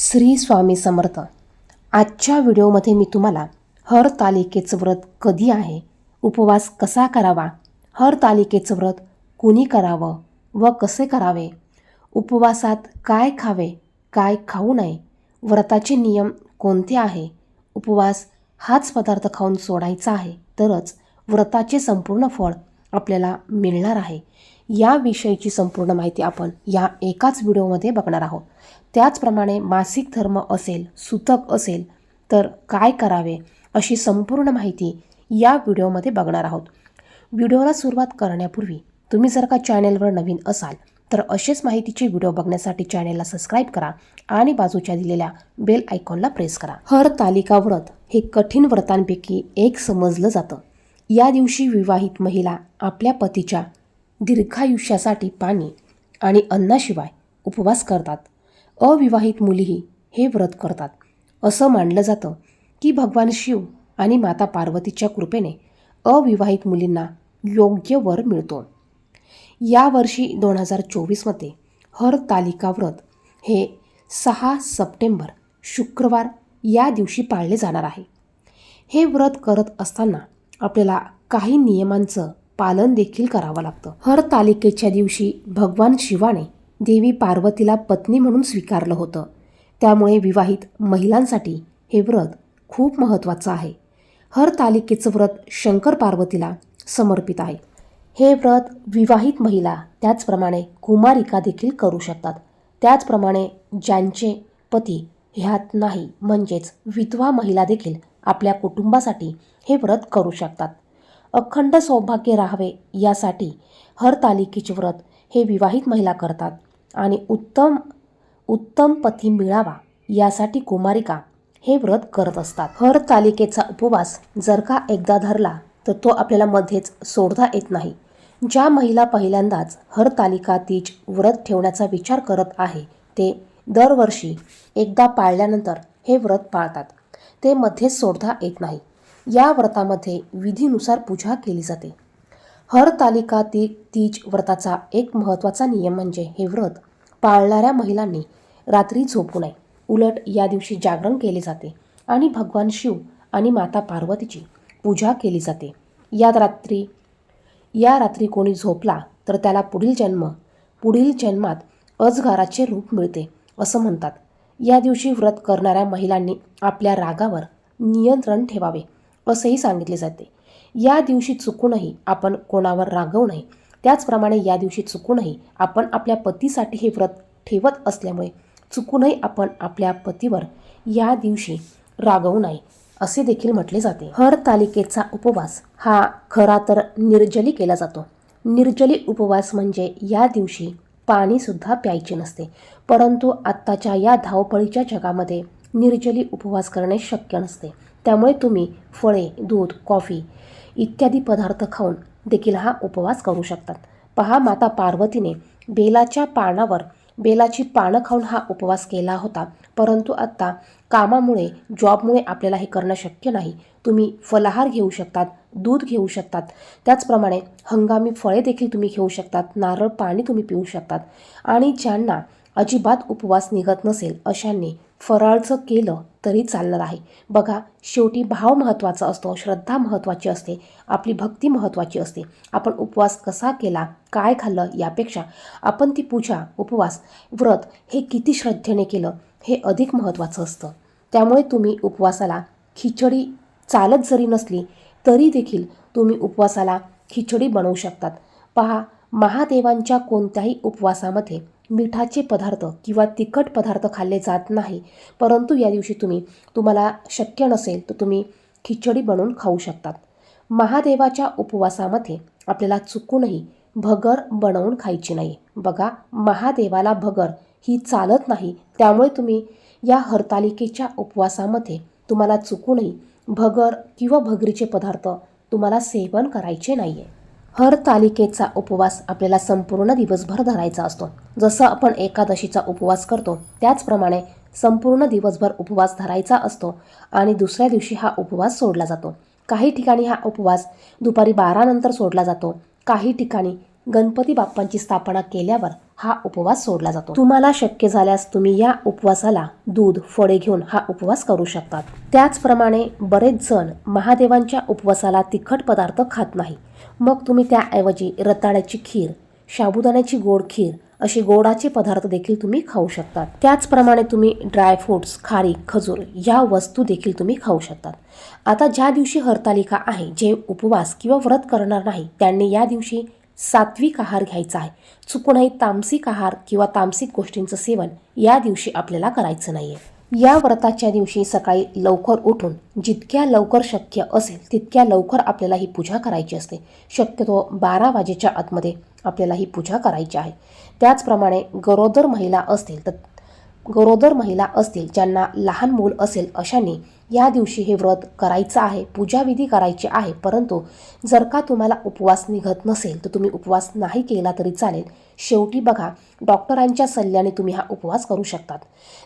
श्री स्वामी समर्थ. आजच्या व्हिडिओमध्ये मी तुम्हाला हर तालिकेचं व्रत कधी आहे उपवास कसा करावा हर तालिकेचं व्रत कुणी करावं व कसे करावे उपवासात काय खावे काय खाऊ नये व्रताचे नियम कोणते आहे उपवास हाच पदार्थ खाऊन सोडायचा आहे तरच व्रताचे संपूर्ण फळ आपल्याला मिळणार आहे. याविषयीची संपूर्ण माहिती आपण या एकाच व्हिडिओमध्ये बघणार आहोत. त्याचप्रमाणे मासिक धर्म असेल सुतक असेल तर काय करावे अशी संपूर्ण माहिती या व्हिडिओमध्ये बघणार आहोत. व्हिडिओला सुरुवात करण्यापूर्वी तुम्ही जर का चॅनेलवर नवीन असाल तर असेच माहितीचे व्हिडिओ बघण्यासाठी चॅनेलला सबस्क्राईब करा आणि बाजूच्या दिलेल्या बेल आयकॉनला प्रेस करा. हर तालिका व्रत हे कठीण व्रतांपैकी एक समजलं जातं. या दिवशी विवाहित महिला आपल्या पतीच्या दीर्घायुष्यासाठी पाणी आणि अन्नाशिवाय उपवास करतात. अविवाहित मुलीही हे व्रत करतात. असं मानलं जातं की भगवान शिव आणि माता पार्वतीच्या कृपेने अविवाहित मुलींना योग्य वर मिळतो. यावर्षी दोन हजार चोवीसमध्ये हर तालिका व्रत हे सहा सप्टेंबर शुक्रवार या दिवशी पाळले जाणार आहे. हे व्रत करत असताना आपल्याला काही नियमांचं पालन देखील करावं लागतं. हर तालिकेच्या दिवशी भगवान शिवाने देवी पार्वतीला पत्नी म्हणून स्वीकारलं होतं. त्यामुळे विवाहित महिलांसाठी हे व्रत खूप महत्त्वाचं आहे. हर तालिकेचं व्रत शंकर पार्वतीला समर्पित आहे. हे व्रत विवाहित महिला त्याचप्रमाणे कुमारिका देखील करू शकतात. त्याचप्रमाणे ज्यांचे पती ह्यात नाही म्हणजेच विधवा महिला देखील आपल्या कुटुंबासाठी हे व्रत करू शकतात. अखंड सौभाग्य राहावे यासाठी हर तालिकेचे व्रत हे विवाहित महिला करतात. आणि उत्तम उत्तम पती मिळावा यासाठी कुमारिका हे व्रत करत असतात. हर तालिकेचा उपवास जर का एकदा धरला तर तो आपल्याला मध्येच सोडता येत नाही. ज्या महिला पहिल्यांदाच हर तालिका तीज व्रत ठेवण्याचा विचार करत आहे ते दरवर्षी एकदा पाळल्यानंतर हे व्रत पाळतात. ते मध्येच सोडता येत नाही. या व्रतामध्ये विधीनुसार पूजा केली जाते. हर तालिका ती तीज व्रताचा एक महत्त्वाचा नियम म्हणजे हे व्रत पाळणाऱ्या महिलांनी रात्री झोपू नये. उलट या दिवशी जागरण केले जाते आणि भगवान शिव आणि माता पार्वतीची पूजा केली जाते. या रात्री या रात्री कोणी झोपला तर त्याला पुढील जन्म पुढील जन्मात अजगाराचे रूप मिळते असं म्हणतात. या दिवशी व्रत करणाऱ्या महिलांनी आपल्या रागावर नियंत्रण ठेवावे असेही सांगितले जाते. या दिवशी चुकूनही आपण कोणावर रागवू नये. त्याचप्रमाणे या दिवशी चुकूनही आपण आपल्या पतीसाठी हे व्रत ठेवत असल्यामुळे चुकूनही आपण आपल्या पतीवर या दिवशी रागवू नये असे देखील म्हटले जाते. हर तालिकेचा उपवास हा खरा तर निर्जली केला जातो. निर्जली उपवास म्हणजे या दिवशी पाणीसुद्धा प्यायचे नसते. परंतु आत्ताच्या या धावपळीच्या जगामध्ये निर्जली उपवास करणे शक्य नसते. त्यामुळे तुम्ही फळे दूध कॉफी इत्यादी पदार्थ खाऊन देखील हा उपवास करू शकतात. पहा माता पार्वतीने बेलाच्या पानावर बेलाची पानं खाऊन हा उपवास केला होता. परंतु आत्ता कामामुळे जॉबमुळे आपल्याला हे करणं शक्य नाही. तुम्ही फलाहार घेऊ शकतात दूध घेऊ शकतात. त्याचप्रमाणे हंगामी फळे देखील तुम्ही घेऊ शकतात नारळ पाणी तुम्ही पिऊ शकतात. आणि ज्यांना अजिबात उपवास निघत नसेल अशांनी फराळचं केलं तरी चालणार आहे. बघा शेवटी भाव महत्त्वाचा असतो श्रद्धा महत्त्वाची असते आपली भक्ती महत्त्वाची असते. आपण उपवास कसा केला काय खाल्लं यापेक्षा आपण ती पूजा उपवास व्रत हे किती श्रद्धेने केलं हे अधिक महत्त्वाचं असतं. त्यामुळे तुम्ही उपवासाला खिचडी चालत जरी नसली तरी देखील तुम्ही उपवासाला खिचडी बनवू शकतात. पहा महादेवांच्या कोणत्याही उपवासामध्ये मिठाचे पदार्थ किंवा तिखट पदार्थ खाल्ले जात नाही. परंतु या दिवशी तुम्ही तुम्हाला शक्य नसेल तर तुम्ही खिचडी बनवून खाऊ शकतात. महादेवाच्या उपवासामध्ये आपल्याला चुकूनही भगर बनवून खायची नाही. बघा महादेवाला भगर ही चालत नाही. त्यामुळे तुम्ही या हरतालिकेच्या उपवासामध्ये तुम्हाला चुकूनही भगर किंवा भगरीचे पदार्थ तुम्हाला सेवन करायचे नाही आहे हर तालिकेचा उपवास आपल्याला संपूर्ण दिवसभर धरायचा असतो. जसं आपण एकादशीचा उपवास करतो त्याचप्रमाणे संपूर्ण दिवसभर उपवास धरायचा असतो आणि दुसऱ्या दिवशी हा उपवास सोडला जातो. काही ठिकाणी हा उपवास दुपारी बारानंतर सोडला जातो काही ठिकाणी गणपती बाप्पांची स्थापना केल्यावर हा उपवास सोडला जातो. तुम्हाला शक्य झाल्यास तुम्ही या उपवासाला दूध फळे घेऊन हा उपवास करू शकतात. त्याचप्रमाणे बरेच जण महादेवांच्या उपवासाला तिखट पदार्थ खात नाही. मग तुम्ही त्याऐवजी रताळ्याची खीर साबुदाण्याची गोड खीर असे गोडाचे पदार्थ देखील तुम्ही खाऊ शकतात. त्याचप्रमाणे तुम्ही ड्रायफ्रुट्स खारी खजूर या वस्तू देखील तुम्ही खाऊ शकतात. आता ज्या दिवशी हरतालिका आहे जे उपवास किंवा व्रत करणार नाही त्यांनी या दिवशी सात्विक आहार घ्यायचा आहे. चुकूनही तामसिक आहार किंवा तामसिक गोष्टींचं सेवन या दिवशी आपल्याला करायचं नाही आहे या व्रताच्या दिवशी सकाळी लवकर उठून जितक्या लवकर शक्य असेल तितक्या लवकर आपल्याला ही पूजा करायची असते. शक्यतो बारा वाजेच्या आतमध्ये आपल्याला ही पूजा करायची आहे. त्याचप्रमाणे गरोदर महिला असतील तर गरोदर महिला असतील ज्यांना लहान मूल असेल अशांनी या दिवशी हे व्रत करायचं आहे पूजाविधी करायची आहे. परंतु जर का तुम्हाला उपवास निघत नसेल तर तुम्ही उपवास नाही केला तरी चालेल. शेवटी बघा डॉक्टरांच्या सल्ल्याने तुम्ही हा उपवास करू शकतात.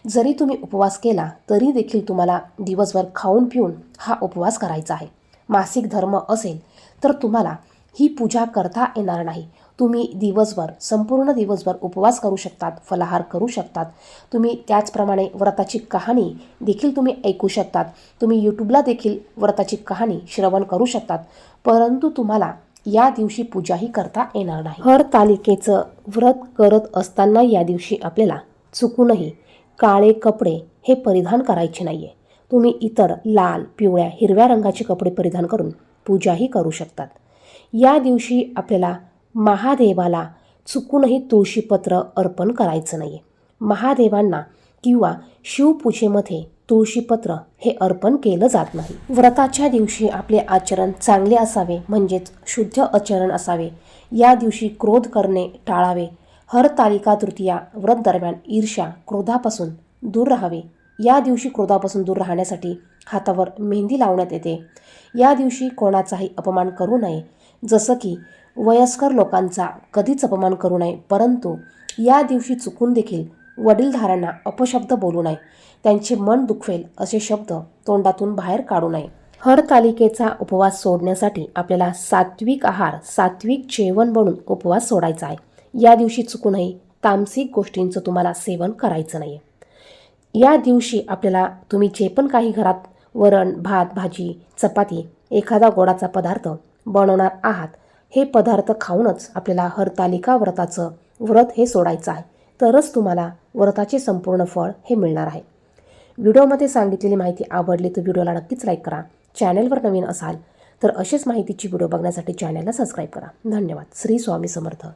जरी तुम्ही उपवास केला तरी देखील तुम्हाला दिवसभर खाऊन पिऊन हा उपवास करायचा आहे. मासिक धर्म असेल तर तुम्हाला ही पूजा करता येणार नाही. तुम्ही दिवसभर संपूर्ण दिवसभर उपवास करू शकतात फलाहार करू शकतात. तुम्ही त्याचप्रमाणे व्रताची कहाणी देखील तुम्ही ऐकू शकतात. तुम्ही यूट्यूबला देखील व्रताची कहाणी श्रवण करू शकतात. परंतु तुम्हाला या दिवशी पूजाही करता येणार नाही. हर तालिकेचं व्रत करत असताना या दिवशी आपल्याला चुकूनही काळे कपडे हे परिधान करायचे नाही आहे तुम्ही इतर लाल पिवळ्या हिरव्या रंगाचे कपडे परिधान करून पूजाही करू शकतात. या दिवशी आपल्याला महादेवाला चुकूनही तुळशीपत्र अर्पण करायचं नाही महादेवांना किंवा शिवपूजेमध्ये तुळशीपत्र हे अर्पण केलं जात नाही. व्रताच्या दिवशी आपले आचरण चांगले असावे म्हणजेच शुद्ध आचरण असावे. या दिवशी क्रोध करणे टाळावे. हर तालिका तृतीया व्रत दरम्यान ईर्ष्या क्रोधापासून दूर राहावे. या दिवशी क्रोधापासून दूर राहण्यासाठी हातावर मेहंदी लावण्यात येते. या दिवशी कोणाचाही अपमान करू नये. जसं की वयस्कर लोकांचा कधीच अपमान करू नये परंतु या दिवशी चुकून देखील वडीलधाऱ्यांना अपशब्द बोलू नये. त्यांचे मन दुखवेल असे शब्द तोंडातून बाहेर काढू नये. हरतालिकेचा उपवास सोडण्यासाठी आपल्याला सात्विक आहार सात्विक जेवण बनून उपवास सोडायचा आहे. या दिवशी चुकूनही तामसिक गोष्टींचं तुम्हाला सेवन करायचं नाही या दिवशी आपल्याला तुम्ही जे पण काही घरात वरण भात भाजी चपाती एखादा गोडाचा पदार्थ बनवणार आहात हे पदार्थ खाऊनच आपल्याला हरतालिका व्रताचं व्रत हे सोडायचं आहे. तरच तुम्हाला व्रताचे संपूर्ण फळ हे मिळणार आहे. व्हिडिओमध्ये सांगितलेली माहिती आवडली तर व्हिडिओला नक्कीच लाईक करा. चॅनलवर नवीन असाल तर अशीच माहितीची व्हिडिओ बघण्यासाठी चॅनलला सबस्क्राईब करा. धन्यवाद. श्री स्वामी समर्थ.